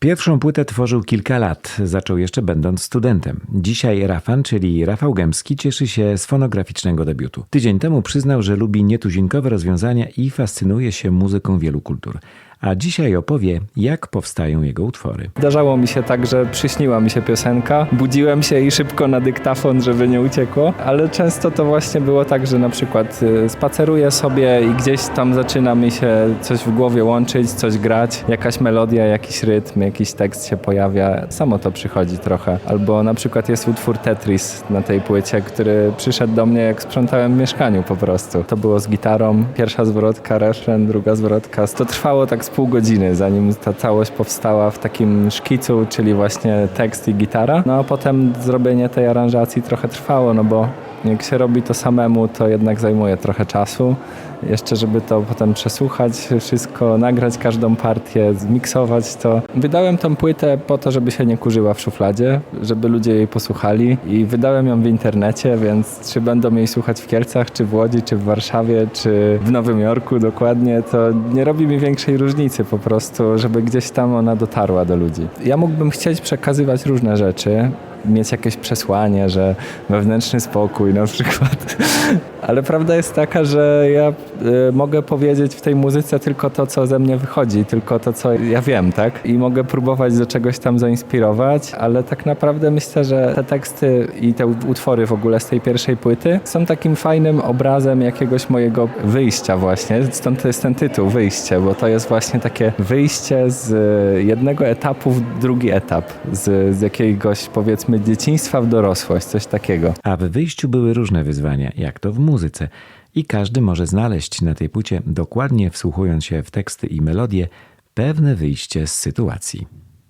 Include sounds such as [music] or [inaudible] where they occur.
Pierwszą płytę tworzył kilka lat, zaczął jeszcze będąc studentem. Dzisiaj Rafan, czyli Rafał Gębski, cieszy się z fonograficznego debiutu. Tydzień temu przyznał, że lubi nietuzinkowe rozwiązania i fascynuje się muzyką wielu kultur a dzisiaj opowie, jak powstają jego utwory. Zdarzało mi się tak, że przyśniła mi się piosenka, budziłem się i szybko na dyktafon, żeby nie uciekło, ale często to właśnie było tak, że na przykład y, spaceruję sobie i gdzieś tam zaczyna mi się coś w głowie łączyć, coś grać, jakaś melodia, jakiś rytm, jakiś tekst się pojawia, samo to przychodzi trochę. Albo na przykład jest utwór Tetris na tej płycie, który przyszedł do mnie jak sprzątałem w mieszkaniu po prostu. To było z gitarą, pierwsza zwrotka, refren, druga zwrotka. To trwało tak pół godziny, zanim ta całość powstała w takim szkicu, czyli właśnie tekst i gitara. No a potem zrobienie tej aranżacji trochę trwało, no bo jak się robi to samemu, to jednak zajmuje trochę czasu. Jeszcze, żeby to potem przesłuchać, wszystko, nagrać każdą partię, zmiksować to. Wydałem tą płytę po to, żeby się nie kurzyła w szufladzie, żeby ludzie jej posłuchali i wydałem ją w internecie, więc czy będą jej słuchać w Kielcach, czy w Łodzi, czy w Warszawie, czy w Nowym Jorku dokładnie, to nie robi mi większej różnicy po prostu, żeby gdzieś tam ona dotarła do ludzi. Ja mógłbym chcieć przekazywać różne rzeczy, mieć jakieś przesłanie, że wewnętrzny spokój na przykład. [laughs] Ale prawda jest taka, że ja y, mogę powiedzieć w tej muzyce tylko to, co ze mnie wychodzi, tylko to, co ja wiem, tak? I mogę próbować do czegoś tam zainspirować, ale tak naprawdę myślę, że te teksty i te utwory w ogóle z tej pierwszej płyty są takim fajnym obrazem jakiegoś mojego wyjścia właśnie. Stąd jest ten tytuł, wyjście, bo to jest właśnie takie wyjście z jednego etapu w drugi etap, z, z jakiegoś powiedzmy dzieciństwa w dorosłość, coś takiego. A w wyjściu były różne wyzwania, jak to w muzyce. I każdy może znaleźć na tej płycie, dokładnie wsłuchując się w teksty i melodie, pewne wyjście z sytuacji.